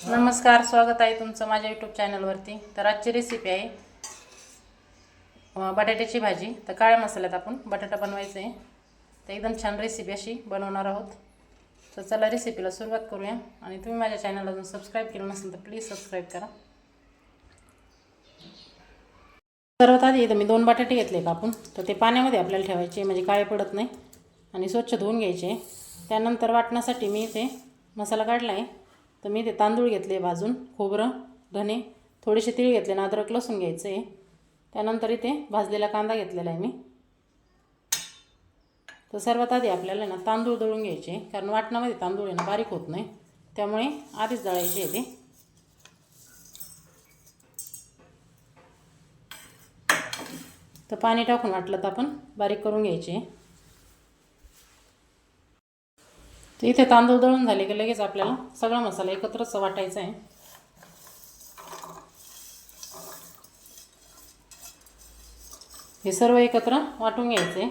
नमस्कार स्वागत आहे तुमचं माझ्या यूट्यूब चॅनलवरती तर आजची रेसिपी आहे बटाट्याची भाजी. तर काळ्या मसाल्यात आपण बटाटा बनवायचं आहे. तर एकदम छान रेसिपी अशी बनवणार आहोत. तर चला रेसिपीला सुरुवात करूया. आणि तुम्ही माझ्या चॅनलला अजून सबस्क्राईब केलं नसेल तर प्लीज सबस्क्राईब करा. सर्वात आधी इथं मी दोन बटाटे घेतले कापून तर ते पाण्यामध्ये आपल्याला ठेवायचे म्हणजे काळे पडत नाही. आणि स्वच्छ धुवून घ्यायचे त्यानंतर वाटण्यासाठी मी इथे मसाला काढला आहे. तर मी ते तांदूळ घेतले भाजून खोबरं धने थोडेसे तीळ घेतले ना अद्रक लसूण घ्यायचं आहे. त्यानंतर इथे भाजलेला कांदा घेतलेला आहे मी. तर सर्वात आधी आपल्याला ना तांदूळ दळून घ्यायचे कारण वाटणामध्ये तांदूळ आहे ना बारीक होत नाही. त्यामुळे आधीच दळायचे आहे ते. तर पाणी टाकून वाटलं तर आपण बारीक करून घ्यायचे तर इथे तांदूळ दळून झाले की लगेच आपल्याला सगळा मसाला एकत्रच वाटायचा आहे. हे सर्व एकत्र वाटून घ्यायचे.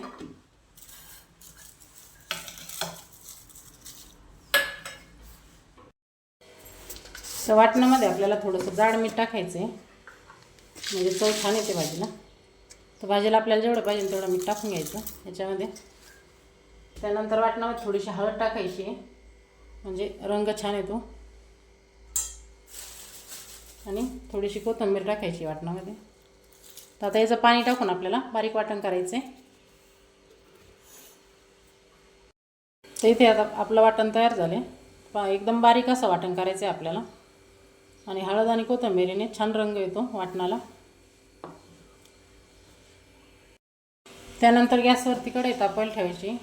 तर वाटणामध्ये आपल्याला थोडंसं जाड मीठ टाकायचं आहे म्हणजे चव छान येते भाजीला. तर भाजीला आपल्याला जेवढं पाहिजे तेवढं मीठ टाकून घ्यायचं. याच्यामध्ये त्यानंतर वाटणामध्ये थोडीशी हळद टाकायची. म्हणजे रंग छान येतो. आणि थोडीशी कोथिंबीर टाकायची वाटणामध्ये. तर आता याचं पाणी टाकून आपल्याला बारीक वाटण करायचं आहे तर इथे आता आपलं वाटण तयार झाले पा एकदम बारीक असं वाटण करायचं आहे आपल्याला. आणि हळद आणि कोथिंबीरीने छान रंग येतो वाटणाला. त्यानंतर गॅसवरती कढई तापायला ठेवायची.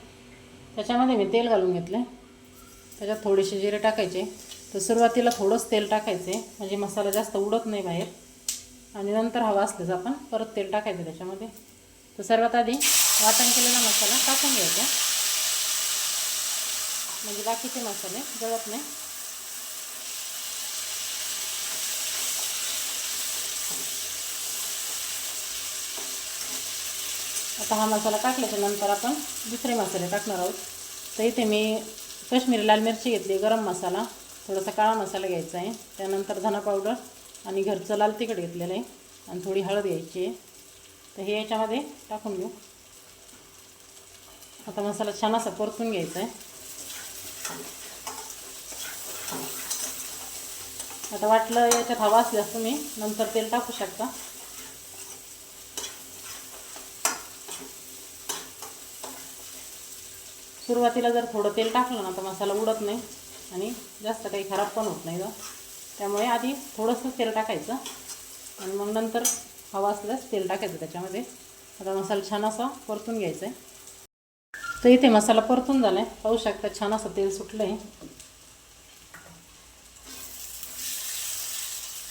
त्याच्यामध्ये मी तेल घालून घेतलं त्याच्यात थोडेसे जिरे टाकायचे. तर सुरुवातीला थोडंच तेल टाकायचे. म्हणजे मसाला जास्त उडत नाही बाहेर. आणि नंतर हवा असल्याच आपण परत तेल टाकायचं त्याच्यामध्ये. तर सर्वात आधी वाटण केलेला मसाला टाकून घ्यायचा. म्हणजे बाकीचे मसाले जळत नाही. आता हा मसाला टाकल्याच्या नंतर आपण दुसरे मसाले टाकणार आहोत. तर इथे मी कश्मीरी लाल मिरची घेतली गरम मसाला थोडासा काळा मसाला घ्यायचा आहे. त्यानंतर धना पावडर आणि घरचं लाल तिखट घेतलेलं आहे आणि थोडी हळद घ्यायची आहे. तर हे याच्यामध्ये टाकून घेऊ. आता मसाला छान असा परतून घ्यायचा आहे. आता वाटलं याच्यात हवा असल्यास तुम्ही नंतर तेल टाकू शकता. सुरुवातीला जर थोडं तेल टाकलं ना तर मसाला उडत नाही आणि जास्त काही खराब पण होत नाही गं. त्यामुळे आधी थोडंसं तेल टाकायचं आणि मग नंतर हवा असल्यास तेल टाकायचं त्याच्यामध्ये. आता मसाला छान असा परतून घ्यायचा आहे. तर इथे मसाला परतून झाला आहे पाहू शकता छान असं तेल सुटलं आहे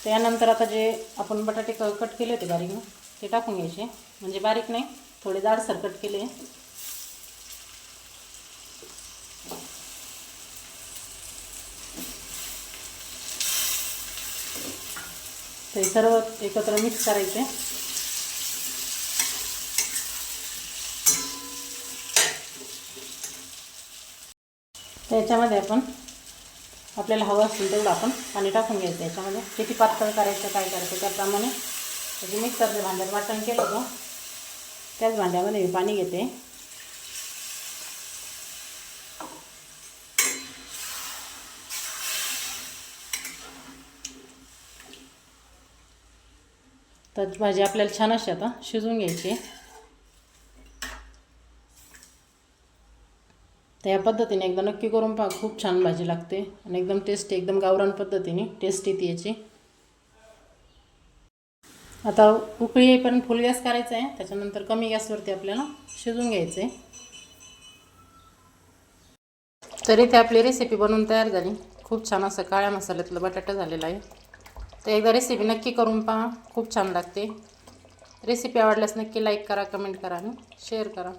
त्यानंतर आता जे आपण बटाटे क कट केले होते बारीक ते टाकून घ्यायचे. म्हणजे बारीक नाही थोडे जाडसर कट केले. ते सर्व एकत्र मिक्स करायचे. त्याच्यामध्ये आपण आपल्याला हवं असेल तेवढं आपण पाणी टाकून घ्यायचं. याच्यामध्ये किती पातळ करायचं काय करायचं त्याप्रमाणे त्याची मिक्सरच्या भांड्यात वाटण केलं होतं त्याच भांड्यामध्ये मी पाणी घेते. तर भाजी आपल्याला छान अशी आता शिजवून घ्यायची आहे. तर या पद्धतीने एकदा नक्की करून पहा खूप छान भाजी लागते आणि एकदम टेस्टी एकदम गावरान पद्धतीने टेस्टी ती याची. आता उकळी येईपर्यंत फुल गॅस करायचा आहे त्याच्यानंतर कमी गॅसवरती आपल्याला शिजून घ्यायचं. आहे तर इथे आपली रेसिपी बनवून तयार झाली. खूप छान असं काळ्या मसाल्यातलं बटाटा झालेला आहे. तर एकदा रेसिपी नक्की करून पहा. खूप छान लागते. रेसिपी आवडल्यास नक्की लाईक करा कमेंट करा आणि शेअर करा.